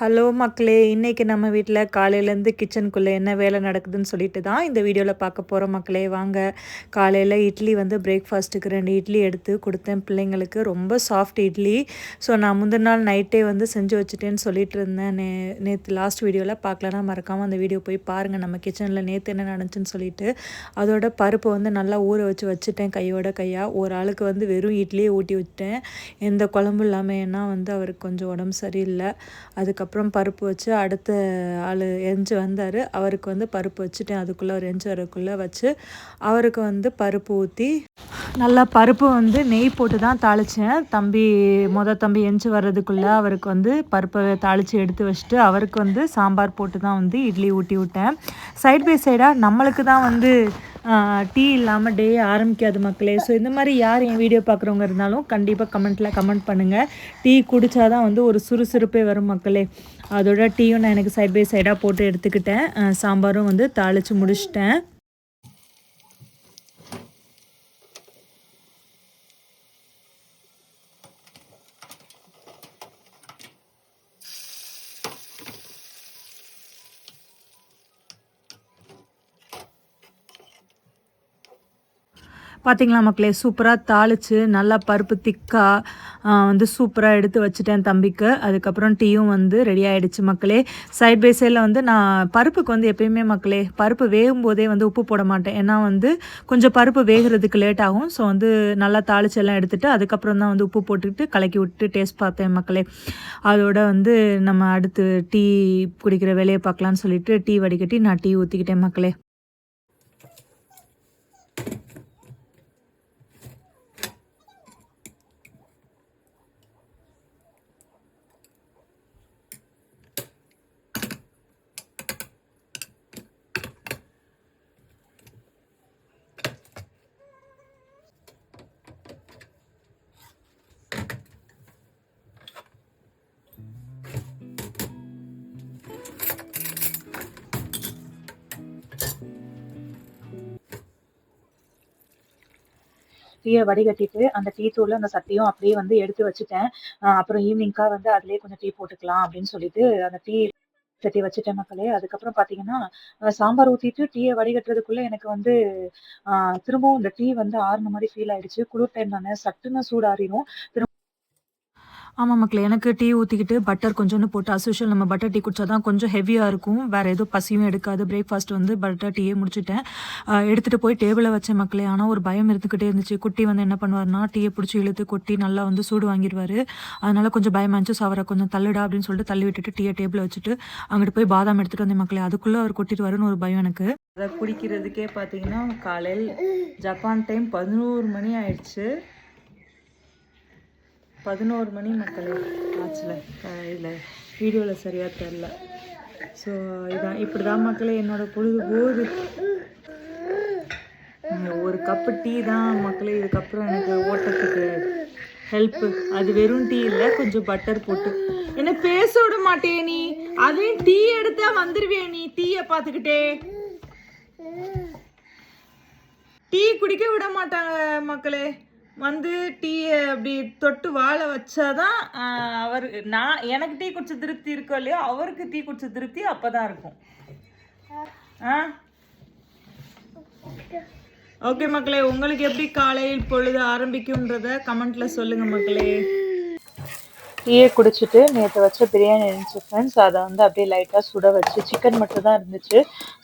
Hello மக்களே இன்றைக்கி நம்ம வீட்டில் காலையிலேருந்து கிச்சனுக்குள்ளே என்ன வேலை நடக்குதுன்னு சொல்லிட்டு தான் இந்த வீடியோவில் பார்க்க போகிறோம் மக்களே. வாங்க காலையில் இட்லி வந்து பிரேக்ஃபாஸ்ட்டுக்கு ரெண்டு இட்லி எடுத்து கொடுத்தேன். பிள்ளைங்களுக்கு ரொம்ப சாஃப்ட் இட்லி. ஸோ நான் முந்தின நாள் நைட்டே வந்து செஞ்சு வச்சுட்டேன்னு சொல்லிட்டு இருந்தேன். நே நேற்று லாஸ்ட் வீடியோவில் பார்க்கலன்னா மறக்காமல் அந்த வீடியோ போய் பாருங்கள் நம்ம கிச்சனில் நேற்று என்ன நடந்துச்சுன்னு சொல்லிட்டு. அதோட பருப்பு வந்து நல்லா ஊற வச்சு வச்சுட்டேன் கையோட கையாக ஒரு ஆளுக்கு வந்து வெறும் இட்லியே ஊட்டி விட்டேன் எந்த குழம்பு இல்லாமல் ஏன்னா வந்து அவருக்கு கொஞ்சம் உடம்பு சரியில்லை. அதுக்கு அதுக்கப்புறம் பருப்பு வச்சு அடுத்த ஆள் எரிஞ்சு வந்தார். அவருக்கு வந்து பருப்பு வச்சுட்டேன். அதுக்குள்ளே ஒரு எரிஞ்சு வரக்குள்ளே வச்சு அவருக்கு வந்து பருப்பு ஊற்றி நல்லா பருப்பு வந்து நெய் போட்டு தான் தாளித்தேன் தம்பி மொதல் தம்பி எஞ்சி வர்றதுக்குள்ளே அவருக்கு வந்து பருப்பை தாளித்து எடுத்து வச்சுட்டு அவருக்கு வந்து சாம்பார் போட்டு தான் வந்து இட்லி ஊட்டி விட்டேன். சைட் பை சைடாக நம்மளுக்கு தான் வந்து டீ இல்லாமல் டே ஆரம்பிக்காது மக்களே. ஸோ இந்த மாதிரி யார் என் வீடியோ பார்க்குறவங்க இருந்தாலும் கண்டிப்பாக கமெண்ட்டில் கமெண்ட் பண்ணுங்கள் டீ குடித்தா தான் வந்து ஒரு சுறுசுறுப்பே வரும் மக்களே. அதோட டீயும் நான் எனக்கு சைட் பை சைடாக போட்டு எடுத்துக்கிட்டேன். சாம்பாரும் வந்து தாளித்து முடிச்சிட்டேன். பார்த்திங்களா மக்களே? சூப்பராக தாளித்து நல்லா பருப்பு திக்காக வந்து சூப்பராக எடுத்து வச்சுட்டேன் தம்பிக்கு. அதுக்கப்புறம் டீயும் வந்து ரெடி ஆகிடுச்சு மக்களே. சைட் பை சைடில் வந்து நான் பருப்புக்கு வந்து எப்பயுமே மக்களே பருப்பு வேகும் போதே வந்து உப்பு போட மாட்டேன். ஏன்னா வந்து கொஞ்சம் பருப்பு வேகிறதுக்கு லேட் ஆகும். ஸோ வந்து நல்லா தாளிச்சு எல்லாம் எடுத்துகிட்டு அதுக்கப்புறம் தான் வந்து உப்பு போட்டுக்கிட்டு கலக்கி விட்டு டேஸ்ட் பார்த்தேன் மக்களே. அதோட வந்து நம்ம அடுத்து டீ குடிக்கிற வேலையை பார்க்கலான்னு சொல்லிட்டு டீ வடிகட்டி நான் டீ ஊற்றிக்கிட்டேன் மக்களே. டீயை வடிகட்டிட்டு அந்த டீ தூள் அந்த சட்டியும் அப்படியே வந்து எடுத்து வச்சுட்டேன். அப்புறம் ஈவினிங்காக வந்து அதுலேயே கொஞ்சம் டீ போட்டுக்கலாம் அப்படின்னு சொல்லிட்டு அந்த டீ சட்டி வச்சுட்டேன் மக்களே. அதுக்கப்புறம் பார்த்தீங்கன்னா சாம்பார் ஊற்றிட்டு டீயை வடிகட்டுறதுக்குள்ளே எனக்கு வந்து திரும்பவும் இந்த டீ வந்து ஆறுன மாதிரி ஃபீல் ஆயிடுச்சு. குளிர் டைம் தானே சட்டுன்னு சூடாறிடும் திரும்ப ஆமாம் மக்களே எனக்கு டீ ஊற்றிக்கிட்டு பட்டர் கொஞ்சோண்டு போட்டு அசோஷியல் நம்ம பட்டர் டீ குடிச்சா தான் கொஞ்சம் ஹெவியாக இருக்கும். வேறு எதுவும் பசியும் எடுக்காது. பிரேக்ஃபாஸ்ட் வந்து பட்டர் டீயே முடிச்சுட்டேன். எடுத்துகிட்டு போய் டேபிளை வச்சேன் மக்களே. ஆனால் ஒரு பயம் இருந்துக்கிட்டே இருந்துச்சு. குட்டி வந்து என்ன பண்ணுவார்னா டீயை பிடிச்சி இழுத்து கொட்டி நல்லா வந்து சூடு வாங்கிடுவார். அதனால் கொஞ்சம் பயமாச்சு ஸோ அவரை கொஞ்சம் தள்ளுடா அப்படின்னு சொல்லிட்டு தள்ளி விட்டுட்டு டீயை டேபிளை வச்சுட்டு அங்கிட்டு போய் பாதாம் எடுத்துகிட்டு வந்தேன் மக்களே. அதுக்குள்ளே அவர் கொட்டிடுவாருன்னு ஒரு பயம் எனக்கு. அதை குடிக்கிறதுக்கே பார்த்தீங்கன்னா காலையில் ஜப்பான் டைம் பதினோரு மணி ஆயிடுச்சு. பதினோரு மணி மக்களே. ஆச்சில் இதில் வீடியோவில் சரியாக தெரில ஸோ இதான் இப்படி தான் மக்களே என்னோடய பொழுது போகுது. ஒரு கப்பு டீ தான் மக்களே இதுக்கப்புறம் எனக்கு ஓட்டத்துக்கு ஹெல்ப்பு அது வெறும் டீ இல்லை கொஞ்சம் பட்டர் போட்டு. என்ன பேச விட மாட்டே நீ. அதையும் டீ எடுத்தா வந்துருவே நீ டீயை பார்த்துக்கிட்டே. டீ குடிக்க விட மாட்டாங்க மக்களே. வந்து டீயை அப்படி தொட்டு வாழ வச்சாதான் அவர் நான் எனக்கு டீ குடிச்ச திருப்தி இருக்கோ இல்லையோ அவருக்கு டீ குடிச்ச திருப்தி அப்பதான் இருக்கும். ஆ? ஓகே மக்களே உங்களுக்கு எப்படி காலையில் பொழுது ஆரம்பிக்கும்ன்றத கமெண்ட்ல சொல்லுங்க மக்களே. டீயை குடிச்சிட்டு நேற்று வச்ச பிரியாணி இருந்துச்சு ஃப்ரெண்ட்ஸ் அதை வந்து அப்படியே லைட்டாக சுட வச்சு சிக்கன் மட்டும் தான் இருந்துச்சு.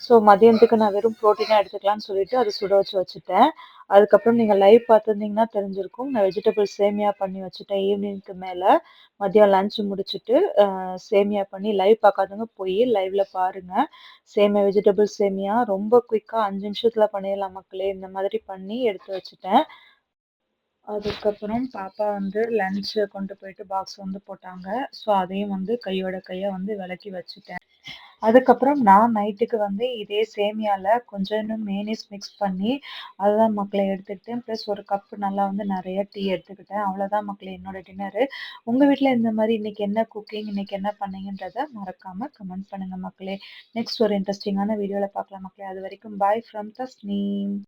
ஸோ மதியத்துக்கு நான் வெறும் ப்ரோட்டீனாக எடுத்துக்கலாம்னு சொல்லிட்டு அதை சுட வச்சு வச்சுட்டேன். அதுக்கப்புறம் நீங்கள் லைவ் பார்த்துருந்தீங்கன்னா தெரிஞ்சிருக்கும். நான் வெஜிடபிள் சேமியா பண்ணி வச்சுட்டேன் ஈவினிங்க்கு மேலே. மதியம் லஞ்சு முடிச்சுட்டு சேமியா பண்ணி லைவ் பார்க்காதவங்க போய் லைவ்ல பாருங்கள் சேமியா வெஜிடபிள் சேமியா ரொம்ப குயிக்காக அஞ்சு நிமிஷத்தில் பண்ணிடலாம் மக்களே. இந்த மாதிரி பண்ணி எடுத்து வச்சுட்டேன். அதுக்கப்புறம் பாப்பா வந்து லஞ்சு கொண்டு போயிட்டு பாக்ஸ் வந்து போட்டாங்க. ஸோ அதையும் வந்து கையோட கையை வந்து விளக்கி வச்சுட்டேன். அதுக்கப்புறம் நான் நைட்டுக்கு வந்து இதே சேமியாவில் கொஞ்சம் மேனிஸ் மிக்ஸ் பண்ணி அதுதான் மக்களை எடுத்துக்கிட்டேன். ப்ளஸ் ஒரு கப்பு நல்லா வந்து நிறைய டீ எடுத்துக்கிட்டேன். அவ்வளோதான் மக்களை என்னோட டின்னரு உங்கள் வீட்டில் இந்த மாதிரி இன்றைக்கி என்ன குக்கிங் இன்றைக்கி என்ன பண்ணீங்கன்றதை மறக்காமல் கமெண்ட் பண்ணுங்கள் மக்களே. நெக்ஸ்ட் ஒரு இன்ட்ரெஸ்டிங்கான வீடியோவில் பார்க்கலாம் மக்களே. அது வரைக்கும் பாய் ஃப்ரம் த ஸ்னீம்